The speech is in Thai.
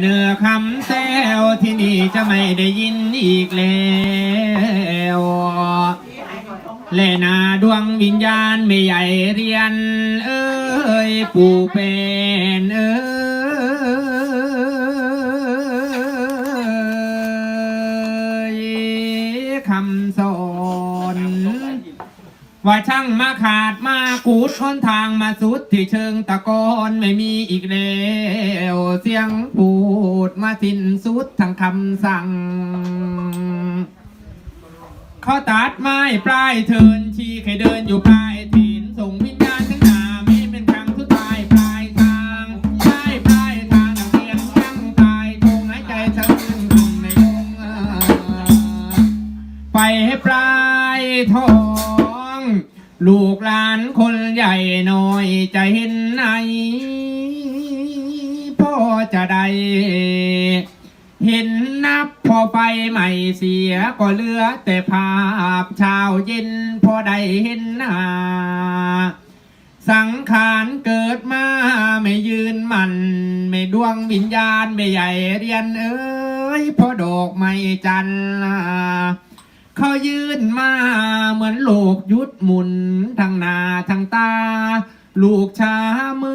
เนื้อคำแซวที่นี่จะไม่ได้ยินอีกแล้วเลนาดวงวิญญาณไม่ใหญ่เรียน เอ้ยปู่เป็นเอ้ยคำสอนว่าช่างมาขาดมากูดค้นทางมาสุดที่เชิงตะกอนไม่มีอีกแล้ว เสียงพู ดมาสิ้นสุดทั้งคำสั่งเขาตัดไม้ปลายเทินชี้ให้เดินอยู่ปลายถีนส่งวิญญาณข้างหนาไม่เป็นครั้งสุดท้ายปลายทางปลายปลายทางเสียงยังตายคงหายใจสะอื้นยู่ในวงไปให้ปลายทอง ลูกหลานคนใหญ่หน่อยใจเห็นไหน จะได้เห็นนับพอไฟใหม่เสียก็เหลือแต่ภาพชาเย็นพอได้เห็นหน้าสังขารเกิดมาไม่ยืนมัน ไม่ดวงวิญญาณไม่ใหญ่เรียนเอ้ยพอดอกไม่จันล่ะเขายืนมาเหมือนโลกยุดหมุนทางนาทางตา ลูกชามึ